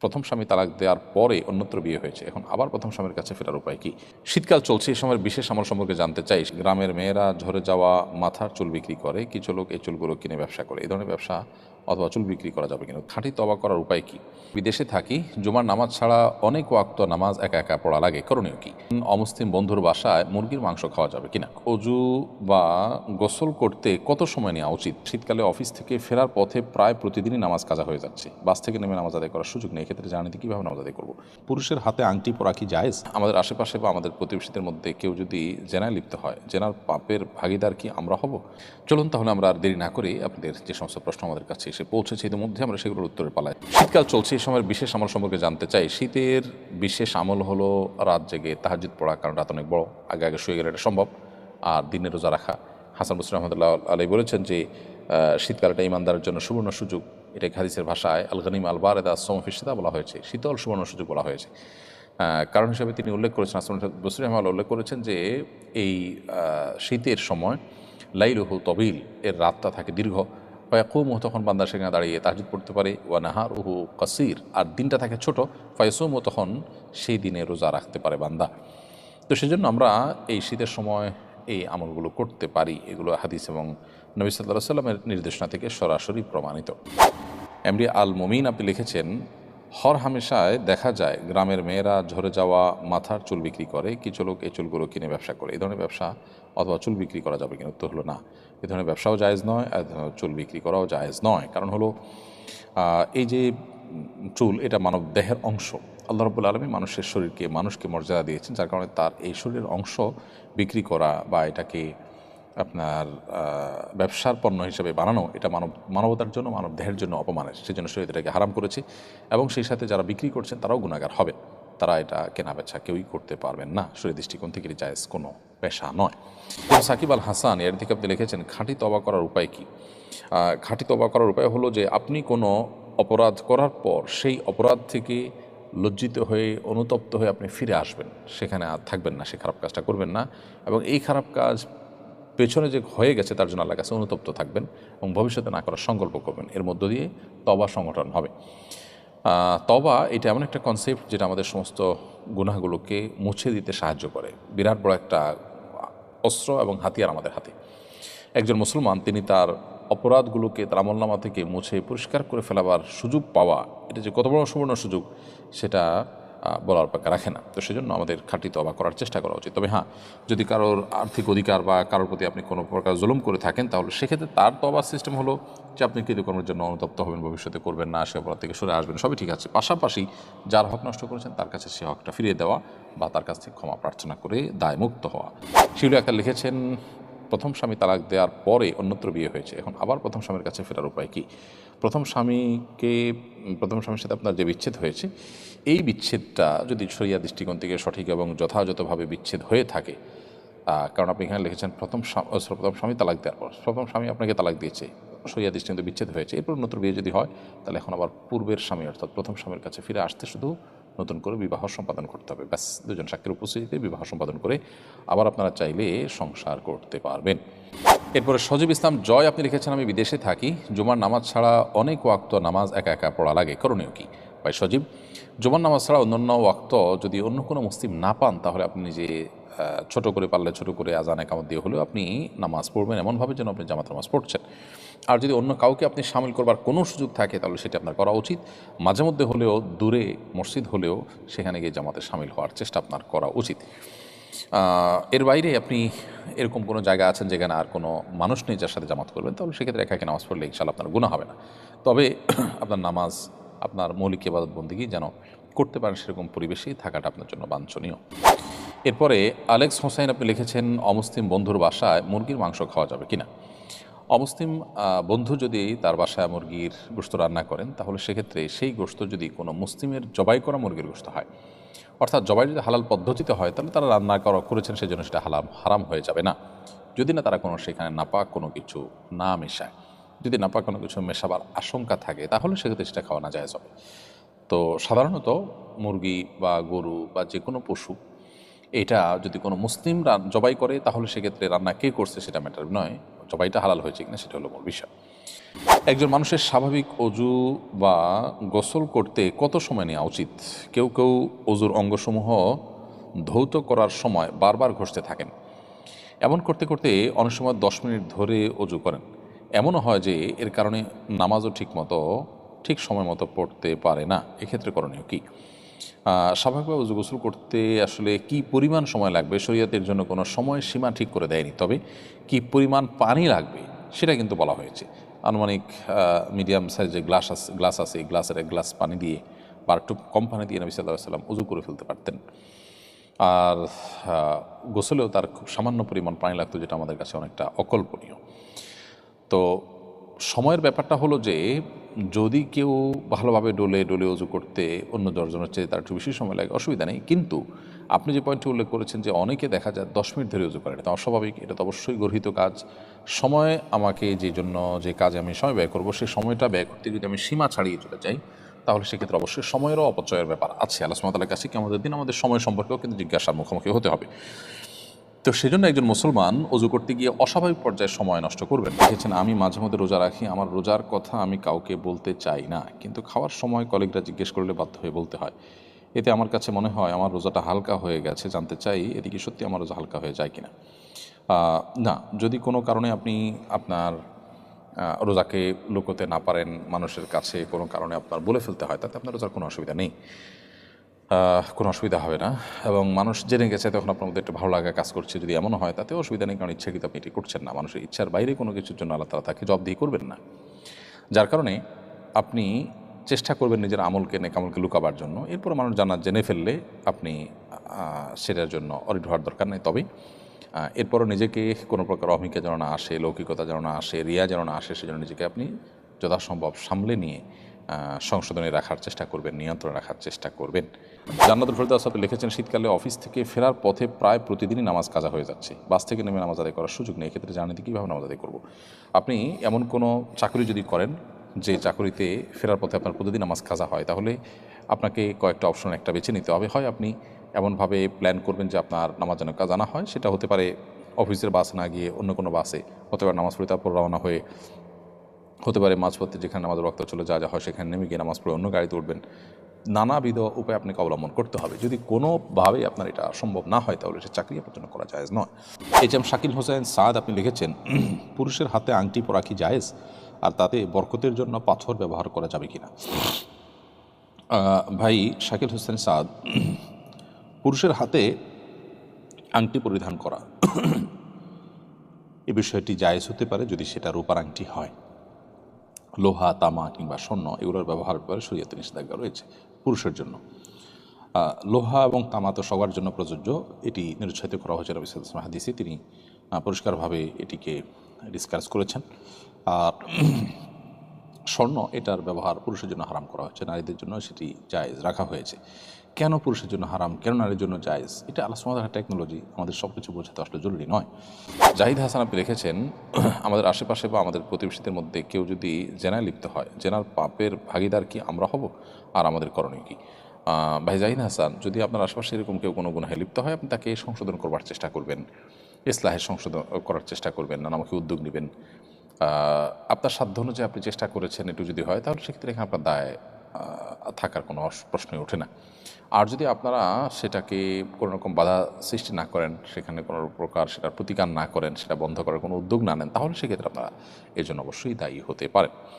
প্রথম স্বামী তালাক দেওয়ার পরে অন্যত্র বিয়ে হয়েছে। এখন আবার প্রথম স্বামীর কাছে ফেরার উপায় কি? শীতকাল চলছে এই সময়ের বিশেষ আমার সম্পর্কে জানতে চাই। গ্রামের মেয়েরা ঝরে যাওয়া, মাথার চুল বিক্রি করে, কিছু লোক এই চুলগুলো কিনে ব্যবসা করে। এই ধরনের ব্যবসা অথবা চুল বিক্রি করা যাবে কিন্তু খাঁটি তবা করার উপায় কি? বিদেশে থাকি, জুমার নামাজ ছাড়া অনেক ওয়াক্ত নামাজ একা একা পড়া লাগে, করণীয় কি? অমুসলিম বন্ধুর বাসায় মুরগির মাংস খাওয়া যাবে কিনা? অজু বা গোসল করতে কত সময় নেওয়া উচিত? শীতকালে অফিস থেকে ফেরার পথে প্রায় প্রতিদিনই নামাজ কাজা হয়ে যাচ্ছে। বাস থেকে নেমে নামাজ আদায় করার সুযোগ নেই। এক্ষেত্রে জানিতে কীভাবে নামাজ আদায় করব? পুরুষের হাতে আংটি পরা কি জায়েজ? আমাদের আশেপাশে বা আমাদের প্রতিবেশীদের মধ্যে কেউ যদি জেনায় লিপ্ত হয়, জেনার পাপের ভাগিদার কি আমরা হব? চলুন তাহলে আমরা আর দেরি না করে আপনাদের যে সমস্ত প্রশ্ন আমাদের কাছে এসে পৌঁছেছে ইতিমধ্যে আমরা সেগুলোর উত্তরে পালাই। শীতকাল চলছে এই সময়ের বিশেষ আমল সম্পর্কে জানতে চাই। শীতের বিশেষ আমল হলো রাত জেগে তাহাজিদ পড়া, কারণ রাত অনেক বড়। আগে আগে শুয়ে গেলে এটা সম্ভব। আর দিনে রোজা রাখা। হাসান মুসলিম রহমতুল্লাহ আলাই বলেছেন যে শীতকালটা ইমানদারের জন্য সুবর্ণ সুযোগ। এটা হাদিসের ভাষায় আল গনিম আল বারেদা সোমফিসিদা বলা হয়েছে। শীতল সুবর্ণ সুযোগ বলা হয়েছে। কারণ হিসেবে তিনি উল্লেখ করেছেন, হাসান বসরি রহমান উল্লেখ করেছেন যে, এই শীতের সময় লাইলুহু তবিল, এর রাতটা থাকে দীর্ঘ। ফয়াকুমু তখন বান্দা সেখানে দাঁড়িয়ে তাহাজুদ পড়তে পারে, ওয়া নাহার উহু কাসির, আর দিনটা থাকে ছোট ফয়সুমও তখন সেই দিনে রোজা রাখতে পারে বান্দা। তো সেজন্য আমরা এই শীতের সময় এই আমলগুলো করতে পারি, এগুলো হাদিস এবং নবী সাল্লাহ সাল্লামের নির্দেশনা থেকে সরাসরি প্রমাণিত। এমডি আল মমিন আপনি লিখেছেন হর হামেশায় দেখা যায়, গ্রামের মেয়েরা ঝরে যাওয়া মাথার চুল বিক্রি করে, কিছু লোক এই চুলগুলো কিনে ব্যবসা করে। এই ধরনের ব্যবসা অথবা চুল বিক্রি করা যাবে কিনা? উত্তর হলো না। এ ধরনের ব্যবসাও জায়েজ নয়, আর চুল বিক্রি করাও জায়েজ নয়। কারণ হলো এই যে চুল এটা মানব দেহের অংশ। আল্লাহ রব্বুল আলমী মানুষের শরীরকে মানুষকে মর্যাদা দিয়েছেন, যার কারণে তার এই শরীরের অংশ বিক্রি করা বা এটাকে আপনার ব্যবসার পণ্য হিসেবে বানানো, এটা মানব, মানবতার জন্য মানব দেহের জন্য অপমানের সেই জন্য এটাকে হারাম করেছে এবং সেই সাথে যারা বিক্রি করছেন, তারাও গুণাগার হবে। তারা এটা কেনা বেচা কেউই করতে পারবেন না। শরীর দৃষ্টিকোণ থেকে জায়েজ কোনো পেশা নয়। সাকিব আল হাসান, এর দিকে আপনি লিখেছেন, খাঁটি তবা করার উপায় কি? খাঁটি তবা করার উপায় হলো যে, আপনি কোনো অপরাধ করার পর, সেই অপরাধ থেকে লজ্জিত হয়ে, অনুতপ্ত হয়ে আপনি ফিরে আসবেন। সেখানে আর থাকবেন না, সে খারাপ কাজটা করবেন না। এবং এই খারাপ কাজ পেছনে যে হয়ে গেছে, তার জন্য আল্লাহ কাছে অনুতপ্ত থাকবেন এবং ভবিষ্যতে না করার সংকল্প করবেন। এর মধ্য দিয়ে তবা সংগঠন হবে। তবা এটা এমন একটা কনসেপ্ট যেটা আমাদের সমস্ত গুনাহগুলোকে মুছে দিতে সাহায্য করে। বিরাট বড় একটা অস্ত্র এবং হাতিয়ার আমাদের হাতে। একজন মুসলমান, তিনি তার অপরাধগুলোকে তার আমলনামা থেকে মুছে পরিষ্কার করে ফেলাবার সুযোগ পাওয়া, এটা যে কত বড় সুবর্ণ সুযোগ, সেটা বলার অপেক্ষা রাখে না। তো সেজন্য আমাদের খাঁটি তবা করার চেষ্টা করা উচিত। তবে হ্যাঁ যদি কারোর আর্থিক অধিকার বা কারোর প্রতি আপনি কোনো প্রকার জুলুম করে থাকেন, তাহলে সেক্ষেত্রে তার তবার সিস্টেম হলো যে আপনি কৃতকর্মের জন্য অনুতপ্ত হবেন, ভবিষ্যতে করবেন না, সে অপরাধ থেকে সরে আসবেন, সবই ঠিক আছে। পাশাপাশি যার হক নষ্ট করেছেন, তার কাছে সে হকটা ফিরিয়ে দেওয়া বা তার কাছ থেকে ক্ষমা প্রার্থনা করে দায়মুক্ত হওয়া। শিউলি আক্তার লিখেছেন প্রথম স্বামী তালাক দেওয়ার পরে অন্যত্র বিয়ে হয়েছে, এখন আবার প্রথম স্বামীর কাছে ফেরার উপায় কি? প্রথম স্বামীকে, প্রথম স্বামীর সাথে আপনার যে বিচ্ছেদ হয়েছে, এই বিচ্ছেদটা যদি শরিয়া দৃষ্টিকোণ থেকে সঠিক এবং যথাযথভাবে বিচ্ছেদ হয়ে থাকে কারণ আপনি এখানে লিখেছেন প্রথম প্রথম স্বামী তালাক দেওয়ার পর, প্রথম স্বামী আপনাকে তালাক দিয়েছে সরিয়া দৃষ্টিকোণ বিচ্ছেদ হয়েছে, এরপর নতুন বিয়ে যদি হয়, তাহলে এখন আবার পূর্বের স্বামী, অর্থাৎ প্রথম স্বামীর কাছে ফিরে আসতে শুধু নতুন করে বিবাহ সম্পাদন করতে হবে। ব্যাস, দুজন সাক্ষীর উপস্থিতিতে বিবাহ সম্পাদন করে আবার আপনারা চাইলে সংসার করতে পারবেন। এরপরে সজীব ইসলাম, জয়, আপনি লিখেছেন, আমি বিদেশে থাকি। জুমার নামাজ ছাড়া অনেক ওয়াক্ত নামাজ একা একা পড়া লাগে। করণীয় কি? ভাই সজীব, জুমার নামাজ ছাড়া অন্যান্য ওয়াক্ত যদি অন্য কোনো মুসলিম না পান, তাহলে আপনি নিজে ছোট করে পারলে ছোট করে আজান একামত দিয়ে হলেও আপনি নামাজ পড়বেন। এমনভাবে যেন আপনি জামাত নামাজ পড়ছেন। আর যদি অন্য কাউকে আপনি সামিল করবার কোনো সুযোগ থাকে, তাহলে সেটা আপনার করা উচিত। মাঝে মধ্যে হলেও, দূরে মসজিদ হলেও সেখানে গিয়ে জামাতে সামিল হওয়ার চেষ্টা আপনার করা উচিত। এর বাইরে আপনি এরকম কোনো জায়গা আছেন যেখানে আর কোনো মানুষ নেই যার সাথে জামাত করবেন, তাহলে সেক্ষেত্রে একাকে নামাজ পড়লে ইনশাল্লাহ আপনার গুণা হবে না। তবে আপনার নামাজ, আপনার মৌলিক ইবাদত বন্দিগি যেন করতে পারেন সেরকম পরিবেশেই থাকাটা আপনার জন্য বাঞ্ছনীয়। এরপরে আলেক্স হোসাইন আপনি লিখেছেন, অমুসলিম বন্ধুর বাসায় মুরগির মাংস খাওয়া যাবে কিনা? অমুসলিম বন্ধু যদি তার বাসায় মুরগির গোস্ত রান্না করেন, তাহলে সেক্ষেত্রে সেই গোস্ত যদি কোনো মুসলিমের জবাই করা মুরগির গোস্ত হয়, অর্থাৎ জবাই যদি হালাল পদ্ধতিতে হয়, তাহলে তারা রান্না করা করেছেন সেই জন্য সেটা হালাম, হারাম হয়ে যাবে না। যদি না তারা কোনো সেখানে নাপাক কোনো কিছু না মেশায়, যদি নাপাক কোনো কিছু মেশাবার আশঙ্কা থাকে, তাহলে সেক্ষেত্রে সেটা খাওয়া না যায় হবে। তো সাধারণত মুরগি বা গরু বা যে কোনো পশু, এটা যদি কোনো মুসলিম জবাই করে, তাহলে সেক্ষেত্রে রান্না কে করছে সেটা ম্যাটার নয়। জবাইটা হালাল হয়েছে কিনা সেটা হলো মূল বিষয়। একজন মানুষের স্বাভাবিক অজু বা গোসল করতে কত সময় নেওয়া উচিত? কেউ কেউ অজুর অঙ্গসমূহ ধৌত করার সময় বারবার ঘষতে থাকেন। এমন করতে করতে অনেক সময় দশ মিনিট ধরে অজু করেন। এমনও হয় যে এর কারণে নামাজও ঠিক মতো ঠিক সময় মতো পড়তে পারে না। এক্ষেত্রে করণীয় কী? স্বাভাবিকভাবে গোসল করতে আসলে কি পরিমাণ সময় লাগবে? শরীয়তের জন্য কোনো সময় সীমা ঠিক করে দেয়নি। তবে কি পরিমাণ পানি লাগবে? সেটা কিন্তু বলা হয়েছে। আনুমানিক মিডিয়াম সাইজের গ্লাস আছে গ্লাস আছে, এই গ্লাসের এক গ্লাস পানি দিয়ে বা একটু কম পানি দিয়ে নবী সাল্লাহ সাল্লাম উজু করে ফেলতে পারতেন। আর গোসলেও তার খুব সামান্য পরিমাণ পানি লাগতো, যেটা আমাদের কাছে অনেকটা অকল্পনীয়। তো সময়ের ব্যাপারটা হলো যে, যদি কেউ ভালোভাবে ডোলে ডোলে উজু করতে অন্য দশজনের চেয়ে তার একটু বেশি সময় লাগে, অসুবিধা নেই। কিন্তু আপনি যে পয়েন্টটি উল্লেখ করেছেন যে অনেকে দেখা যায় দশ মিনিট ধরে উজু করে, এটা অস্বাভাবিক এটা তো অবশ্যই গর্হিত কাজ। সময় আমাকে যে জন্য যে কাজে আমি সময় ব্যয় করব সেই সময়টা ব্যয় করতে যদি আমি সীমা ছাড়িয়ে চলে যাই, তাহলে সেক্ষেত্রে অবশ্যই সময়েরও অপচয়ের ব্যাপার আছে। আল্লাহ সুমতালের কাছে কি আমাদের দিন আমাদের সময় সম্পর্কেও কিন্তু জিজ্ঞাসার মুখোমুখি হতে হবে। তো সেজন্য একজন মুসলমান অজু করতে গিয়ে অস্বাভাবিক পর্যায়ে সময় নষ্ট করবেন। দেখেছেন, আমি মাঝে মধ্যে রোজা রাখি, আমার রোজার কথা আমি কাউকে বলতে চাই না। কিন্তু খাওয়ার সময় কলিগরা জিজ্ঞেস করলে বাধ্য হয়ে বলতে হয়। এতে আমার কাছে মনে হয়, আমার রোজাটা হালকা হয়ে গেছে, জানতে চাই এদিকে সত্যি আমার রোজা হালকা হয়ে যায় কিনা। না, যদি কোনো কারণে আপনি আপনার রোজাকে লুকোতে না পারেন মানুষের কাছে, কোনো কারণে আপনার বলে ফেলতে হয়, তাতে আপনার রোজার কোনো অসুবিধা নেই। কোনো অসুবিধা হবে না। এবং মানুষ জেনে গেছে, তখন আপনার মধ্যে একটু ভালো লাগা কাজ করছে। যদি এমনও হয় তাতেও অসুবিধা নেই, কারণ ইচ্ছাকৃত আপনি এটি করছেন না। মানুষের ইচ্ছার বাইরে কোনো কিছুর জন্য আল্লাহ তালা তাকে জব দিয়ে করবেন না। যার কারণে আপনি চেষ্টা করবেন নিজের আমলকে নেকামলকে লুকাবার জন্য। এরপর মানুষ জানা, জেনে ফেললে আপনি সেটার জন্য অরিড হওয়ার দরকার নেই। তবে এরপরও নিজেকে কোনো প্রকার অহিংসা যেন না আসে, লৌকিকতা যেন না আসে, রিয়া যেন না আসে, সেজন্য নিজেকে আপনি যথাসম্ভব সামলে নিয়ে সংশোধনে রাখার চেষ্টা করবেন, নিয়ন্ত্রণ রাখার চেষ্টা করবেন। জান্নাতুল ফরিদাস আপনি লিখেছেন, শীতকালে অফিস থেকে ফেরার পথে প্রায় প্রতিদিনই নামাজ কাজা হয়ে যাচ্ছে। বাস থেকে নেমে নামাজ আদায় করার সুযোগ নেই, এক্ষেত্রে জানাতে কীভাবে নামাজ আদায় করব? আপনি এমন কোনো চাকরি যদি করেন, যে চাকরিতে ফেরার পথে আপনার প্রতিদিন নামাজ কাজা হয়, তাহলে আপনাকে কয়েকটা অপশন একটা বেছে নিতে হবে। হয় আপনি এমনভাবে প্ল্যান করবেন যে আপনার নামাজ যেন কাজা না হয়, সেটা হতে পারে অফিসের বাস না গিয়ে অন্য কোনো বাসে পারে নামাজ পড়ে তারপর রওনা হয়ে হতে পারে মাঝপথে যেখানে আমাদের রক্ত চলে যা যা হয়, সেখানে নেমে গিয়ে নামাজ পড়ে অন্য গাড়িতে উঠবেন। নানাবিধ উপায় আপনাকে অবলম্বন করতে হবে। যদি কোনোভাবেই আপনার এটা সম্ভব না হয়, তাহলে সে চাকরি আপনার জন্য করা জায়েজ নয়। এই যেমন শাকিল হোসেন সাদ, আপনি লিখেছেন, পুরুষের হাতে আংটি পরা কি জায়েজ? আর তাতে বরকতের জন্য পাথর ব্যবহার করা যাবে কিনা ভাই শাকিল হোসেন সাদ, পুরুষের হাতে আংটি পরিধান করা, এ বিষয়টি জায়েজ হতে পারে যদি সেটা রূপার আংটি হয়। লোহা, তামা কিংবা স্বর্ণ এগুলোর ব্যবহার ব্যাপারে শরীয়তে নিষেধাজ্ঞা রয়েছে পুরুষের জন্য। লোহা এবং তামা তো সবার জন্য প্রযোজ্য, এটি নিরুৎসাহিত করা হয়েছে রবি সাল্লাম হাদিসে। তিনি পরিষ্কারভাবে এটিকে ডিসকাস করেছেন। আর স্বর্ণ, এটার ব্যবহার পুরুষের জন্য হারাম করা হয়েছে, নারীদের জন্য সেটি জায়েজ রাখা হয়েছে। কেন পুরুষের জন্য হারাম? কেন নারীর জন্য জায়েজ? এটা সুমাদার টেকনোলজি আমাদের সব কিছু বোঝাতে আসলে জরুরি নয়। জাহিদ হাসান আপনি লিখেছেন আমাদের আশেপাশে বা আমাদের প্রতিবেশীদের মধ্যে কেউ যদি জেনায় লিপ্ত হয়, জেনার পাপের ভাগিদার কি আমরা হব? আর আমাদের করণীয় কি? ভাই জাহিদ হাসান, যদি আপনার আশেপাশে এরকম কেউ কোনো গুণাহে লিপ্ত হয়, আপনি তাকে সংশোধন করবার চেষ্টা করবেন। ইসলাহের সংশোধন করার চেষ্টা করবেন না নানামুখী উদ্যোগ নেবেন। আপনার সাধ্য অনুযায়ী আপনি চেষ্টা করেছেন একটু যদি হয়, তাহলে সেক্ষেত্রে এখানে আপনার দায় থাকার কোনো প্রশ্নই ওঠে না। আর যদি আপনারা সেটাকে কোনো রকম বাধা সৃষ্টি না করেন, সেখানে কোনো প্রকার সেটার প্রতিকার না করেন, সেটা বন্ধ করার কোনো উদ্যোগ না নেন, তাহলে সেক্ষেত্রে আপনারা এর জন্য অবশ্যই দায়ী হতে পারেন।